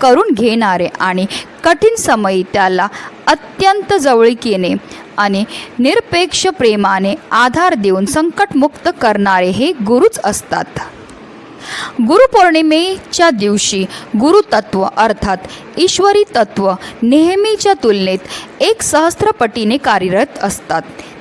करून घेणारे आणि कठीण समयी त्याला अत्यंत जवळीकीने आणि निरपेक्ष प्रेमाने आधार देऊन संकटमुक्त करणारे हे गुरुच असतात. गुरुपौर्णिमेच्या दिवशी गुरुतत्व अर्थात ईश्वरी तत्व नेहमीच्या तुलनेत एक सहस्त्रपटीने कार्यरत असतात.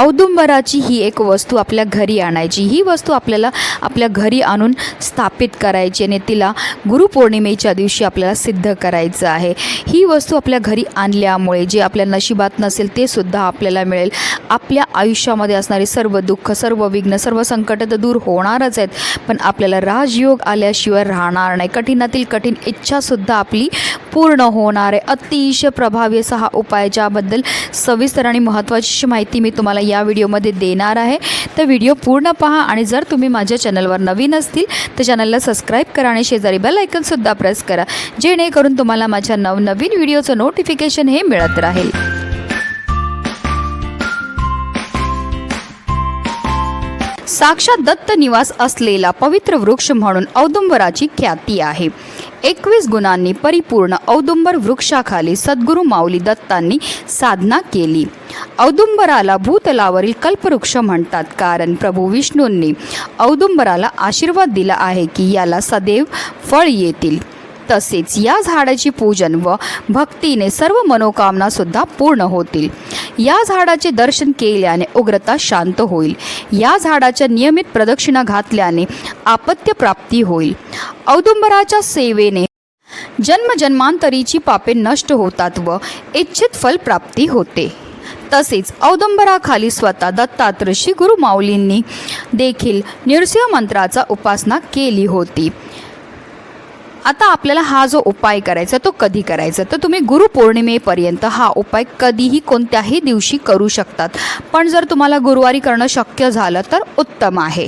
औदुंबराची ही एक वस्तू आपल्या घरी आणायची. ही वस्तू आपल्याला आपल्या घरी आणून स्थापित करायची आणि तिला गुरुपौर्णिमेच्या दिवशी आपल्याला सिद्ध करायचं आहे. ही वस्तू आपल्या घरी आणल्यामुळे जे आपल्या नशिबात नसेल ते सुद्धा आपल्याला मिळेल. आपल्या आयुष्यामध्ये असणारे सर्व दुःख सर्व विघ्न सर्व संकट तर दूर होणारच आहेत. पण आपल्याला राजयोग आल्याशिवाय राहणार नाही. कठीणातील कठीण इच्छासुद्धा आपली पूर्ण होणारे अतिशय प्रभावी असा हा उपाय ज्याबद्दल सविस्तर आणि महत्त्वाची माहिती मी तुम्हाला या व्हिडिओमध्ये देणार आहे. तर व्हिडिओ पूर्ण पहा आणि जर तुम्ही माझ्या चॅनलवर नवीन असतील तर चॅनलला सबस्क्राईब करा आणि शेजारी बेल ऐकनसुद्धा प्रेस करा. जेणेकरून तुम्हाला माझ्या नवनवीन व्हिडिओचं नोटिफिकेशन हे मिळत राहील. साक्षात दत्त निवास असलेला पवित्र वृक्ष म्हणून औदुंबराची ख्याती आहे. एकवीस गुणांनी परिपूर्ण औदुंबर वृक्षाखाली सद्गुरू माऊली दत्तांनी साधना केली. औदुंबराला भूतलावरील कल्पवृक्ष म्हणतात कारण प्रभू विष्णूंनी औदुंबराला आशीर्वाद दिला आहे की याला सदैव फळ येतील. तसेच या झाडाची पूजन व भक्तीने सर्व मनोकामना सुद्धा पूर्ण होतील. या झाडाचे दर्शन केल्याने उग्रता शांत होईल. या झाडाच्या नियमित प्रदक्षिणा घातल्याने आपत्य प्राप्ती होईल. औदुंबराच्या सेवेने जन्मजन्मांतरीची पापे नष्ट होतात व इच्छित फल प्राप्ती होते. तसेच औदंबराखाली स्वतः दत्तात्र श्री गुरु माऊलींनी देखील नृसिंह मंत्राचा उपासना केली होती. आता आपल्याला हा जो उपाय करायचा तो कधी करायचा? तर तुम्ही गुरुपौर्णिमेपर्यंत हा उपाय कधीही कोणत्याही दिवशी करू शकतात. पण जर तुम्हाला गुरुवारी करणं शक्य झालं तर उत्तम आहे.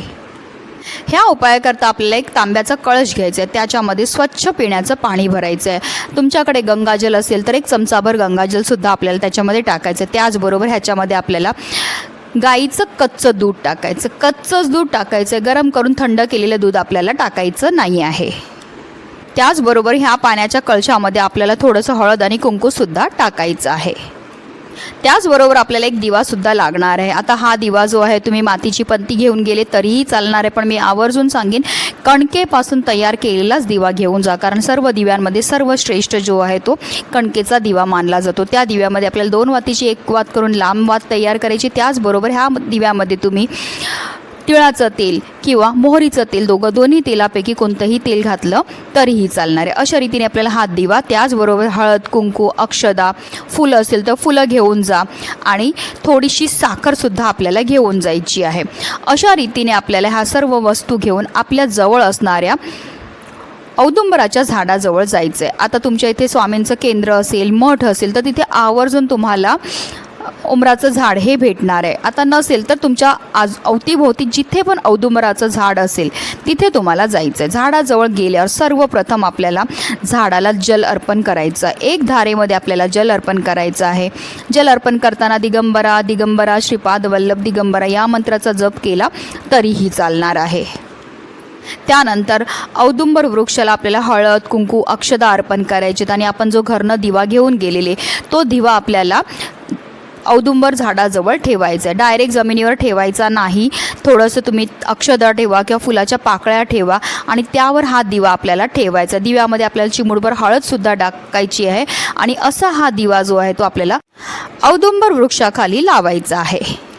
ह्या उपायाकरता आपल्याला एक तांब्याचा कळश घ्यायचा आहे त्याच्यामध्ये स्वच्छ पिण्याचं पाणी भरायचं आहे तुमच्याकडे गंगाजल असेल तर एक चमचाभर गंगाजलसुद्धा आपल्याला त्याच्यामध्ये टाकायचं आहे त्याचबरोबर ह्याच्यामध्ये आपल्याला गाईचं कच्चं दूध टाकायचं कच्चंच दूध टाकायचं आहे गरम करून थंड केलेलं दूध आपल्याला टाकायचं नाही आहे. त्याचबरोबर ह्या पाण्याच्या कळशामध्ये आपल्याला थोडंसं हळद आणि कुंकूसुद्धा टाकायचं आहे. त्याचबरोबर आपल्याला एक दिवासुद्धा लागणार आहे. आता हा दिवा जो आहे तुम्ही मातीची पंती घेऊन गेले तरीही चालणार आहे. पण मी आवर्जून सांगेन कणकेपासून तयार केलेलाच दिवा घेऊन जा. कारण सर्व दिव्यांमध्ये सर्वश्रेष्ठ जो आहे तो कणकेचा दिवा मानला जातो. त्या दिव्यामध्ये आपल्याला दोन वातीची एक वात करून लांब वात तयार करायची. त्याचबरोबर ह्या दिव्यामध्ये तुम्ही तिळाचं तेल किंवा मोहरीचं तेल दोघं दोन्ही तेलापैकी कोणतंही तेल घातलं तरीही चालणार आहे. अशा रीतीने आपल्याला हात दिवा. त्याचबरोबर हळद कुंकू अक्षदा फुलं असेल तर फुलं घेऊन जा आणि थोडीशी साखरसुद्धा आपल्याला घेऊन जायची आहे. अशा रीतीने आपल्याला ह्या सर्व वस्तू घेऊन आपल्या जवळ असणाऱ्या औदुंबराच्या झाडाजवळ जायचं आहे आता तुमच्या इथे स्वामींचं केंद्र असेल मठ असेल तर तिथे आवर्जून तुम्हाला उमराचं झाड हे भेटणार आहे. आता नसेल तर तुमच्या आज अवतीभोवती जिथे पण औदुंबराचं झाड असेल तिथे तुम्हाला जायचं आहे झाडाजवळ गेल्यावर सर्वप्रथम आपल्याला झाडाला जल अर्पण करायचं आहे. एक धारेमध्ये आपल्याला जल अर्पण करायचं आहे. जल अर्पण करताना दिगंबरा दिगंबरा श्रीपाद वल्लभ दिगंबरा या मंत्राचा जप केला तरीही चालणार आहे. त्यानंतर औदुंबर वृक्षाला आपल्याला हळद कुंकू अक्षदा अर्पण करायचे आणि आपण जो घरनं दिवा घेऊन गेलेले तो दिवा आपल्याला औदुंबर झाडाजवळ ठेवायचं आहे डायरेक्ट जमिनीवर ठेवायचा नाही. थोडंसं तुम्ही अक्षदा ठेवा किंवा फुलाच्या पाकळ्या ठेवा आणि त्यावर हा दिवा आपल्याला ठेवायचा. दिव्यामध्ये आपल्याला चिमुडभर हळदसुद्धा टाकायची आहे आणि असा हा दिवा जो आहे तो आपल्याला औदुंबर वृक्षाखाली लावायचा आहे.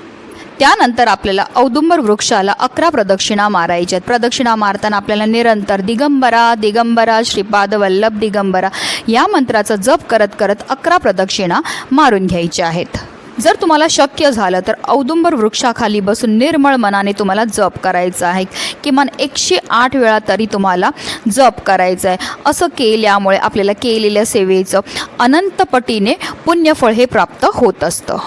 त्यानंतर आपल्याला औदुंबर वृक्षाला अकरा प्रदक्षिणा मारायच्या आहेत. प्रदक्षिणा मारताना आपल्याला निरंतर दिगंबरा दिगंबरा श्रीपाद वल्लभ दिगंबरा या मंत्राचा जप करत करत अकरा प्रदक्षिणा मारून घ्यायच्या आहेत. जर तुम्हाला शक्य झालं तर औदुंबर वृक्षाखाली बसून निर्मळ मनाने तुम्हाला जप करायचं आहे. किमान एकशे आठ वेळा तरी तुम्हाला जप करायचं आहे. असं केल्यामुळे आपल्याला केलेल्या सेवेचं अनंतपटीने पुण्यफळ हे प्राप्त होत असतं.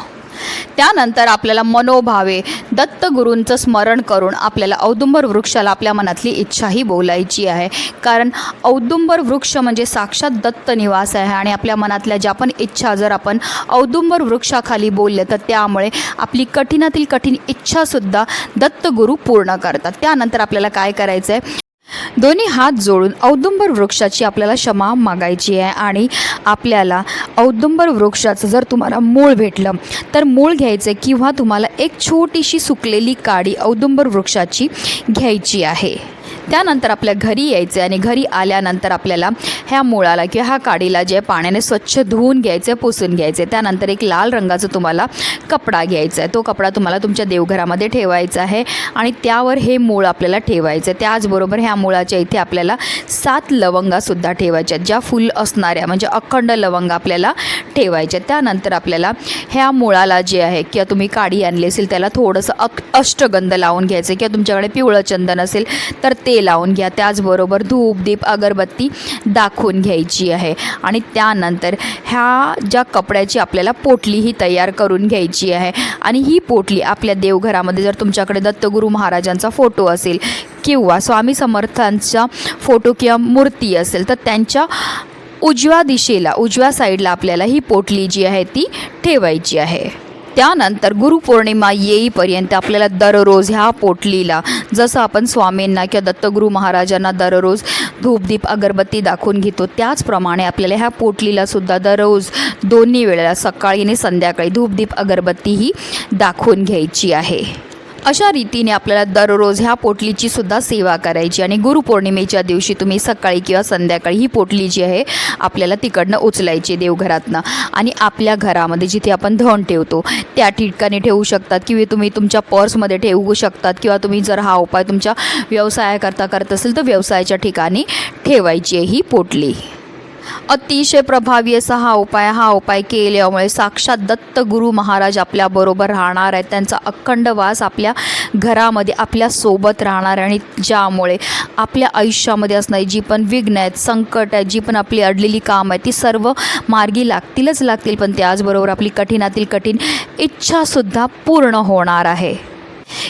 त्यानंतर आपल्याला मनोभावे दत्तगुरूंचं स्मरण करून आपल्याला औदुंबर वृक्षाला आपल्या मनातली इच्छाही बोलायची आहे. कारण औदुंबर वृक्ष म्हणजे साक्षात दत्त निवास आहे आणि आपल्या मनातल्या ज्या पण इच्छा जर आपण औदुंबर वृक्षाखाली बोलले तर त्यामुळे आपली कठीणातील कठीण इच्छासुद्धा दत्तगुरू पूर्ण करतात. त्यानंतर आपल्याला काय करायचं आहे दोन्ही हात जोडून औदुंबर वृक्षाची आपल्याला क्षमा मागायची आहे आणि आपल्याला औदुंबर वृक्षाचं जर तुम्हाला मूळ भेटलं तर मूळ घ्यायचं आहे किंवा तुम्हाला एक छोटीशी सुकलेली काडी औदुंबर वृक्षाची घ्यायची आहे. त्यानंतर आपल्या घरी यायचे आणि घरी आल्यानंतर आपल्याला ह्या मुळाला किंवा ह्या काडीला जे पाण्याने स्वच्छ धुवून घ्यायचे पुसून घ्यायचे. त्यानंतर एक लाल रंगाचा तुम्हाला कपडा घ्यायचा आहे. तो कपडा तुम्हाला तुमच्या देवघरामध्ये ठेवायचा आहे आणि त्यावर हे मूळ आपल्याला ठेवायचं आहे. त्याचबरोबर ह्या मुळाच्या इथे आपल्याला सात लवंगासुद्धा ठेवायच्या आहेत. ज्या फुल असणाऱ्या म्हणजे अखंड लवंग आपल्याला ठेवायच्या त्यानंतर आपल्याला ह्या मुळाला जे आहे किंवा तुम्ही काडी आणली असेल त्याला थोडंसं अक अष्टगंध लावून घ्यायचं किंवा तुमच्याकडे पिवळं चंदन असेल तर ते लावून घ्या. त्याचबरोबर धूप दीप अगरबत्ती दाखवून घ्यायची आहे. आणि त्यानंतर ह्या ज्या कपड्याची आपल्याला पोटली ही तयार करून घ्यायची आहे. आणि ही पोटली आपल्या देवघरामध्ये जर तुमच्याकडे दत्तगुरू महाराजांचा फोटो असेल किंवा स्वामी समर्थांचा फोटो किंवा मूर्ती असेल तर त्यांच्या उजव्या दिशेला उजव्या साईडला आपल्याला ही पोटली जी आहे ती ठेवायची आहे. त्यानंतर गुरुपौर्णिमा येईपर्यंत आपल्याला दररोज ह्या पोटलीला जसं आपण स्वामींना किंवा दत्तगुरू महाराजांना दररोज धूपदीप अगरबत्ती दाखवून घेतो त्याचप्रमाणे आपल्याला ह्या पोटलीला सुद्धा दररोज दोन्ही वेळेला सकाळी आणि संध्याकाळी धूपदीप अगरबत्ती ही दाखवून घ्यायची आहे. अशा रीतीने आपल्याला दररोज ह्या पोटलीची सुद्धा सेवा करायची आणि गुरुपौर्णिमेच्या दिवशी तुम्ही सकाळी किंवा संध्याकाळी ही पोटली जी आहे आपल्याला तिकडनं उचलायची देवघरातनं. आणि आपल्या घरामध्ये जिथे आपण धन ठेवतो त्या ठिकाणी ठेवू शकतात किंवा तुम्ही तुमच्या पर्समध्ये ठेवू शकतात किंवा तुम्ही जर हा उपाय तुमच्या व्यवसायाकरता करत असेल तर व्यवसायाच्या ठिकाणी ठेवायची आहे ही पोटली. अतिशय प्रभावी असा हा उपाय हा उपाय केल्यामुळे साक्षात दत्त गुरु महाराज आपल्याबरोबर राहणार आहेत. त्यांचा अखंड वास आपल्या घरामध्ये आपल्यासोबत राहणार आहे. आणि ज्यामुळे आपल्या आयुष्यामध्ये असणारी जी पण विघ्न आहेत संकट आहेत जी पण आपली अडलेली काम आहे ती सर्व मार्गी लागतीलच लागतील. पण त्याचबरोबर आपली कठीणातील कठीण इच्छासुद्धा पूर्ण होणार आहे.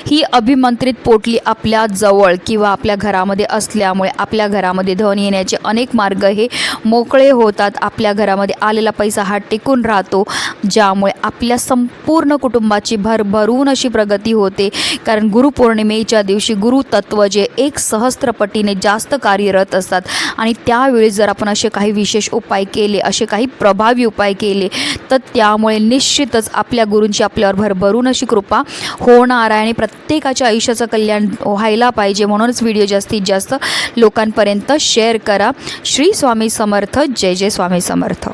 ही अभिमंत्रित पोटली आपल्या जवळ किंवा आपल्या घरामध्ये असल्यामुळे आपल्या घरामध्ये धन येण्याचे अनेक मार्ग हे मोकळे होतात. आपल्या घरामध्ये आलेला पैसा हा टिकून राहतो ज्यामुळे आपल्या संपूर्ण कुटुंबाची भरभरून अशी प्रगती होते. कारण गुरुपौर्णिमेच्या दिवशी गुरुतत्व जे एक सहस्त्रपटीने जास्त कार्यरत असतात आणि त्यावेळी जर आपण असे काही विशेष उपाय केले असे काही प्रभावी उपाय केले तर त्यामुळे निश्चितच आपल्या गुरूंची आपल्यावर भरभरून अशी कृपा होणार आहे. आणि प्रत्येकाच्या आयुष्याचं कल्याण व्हायला पाहिजे म्हणूनच व्हिडिओ जास्तीत जास्त लोकांपर्यंत शेअर करा. श्री स्वामी समर्थ. जय जय स्वामी समर्थ.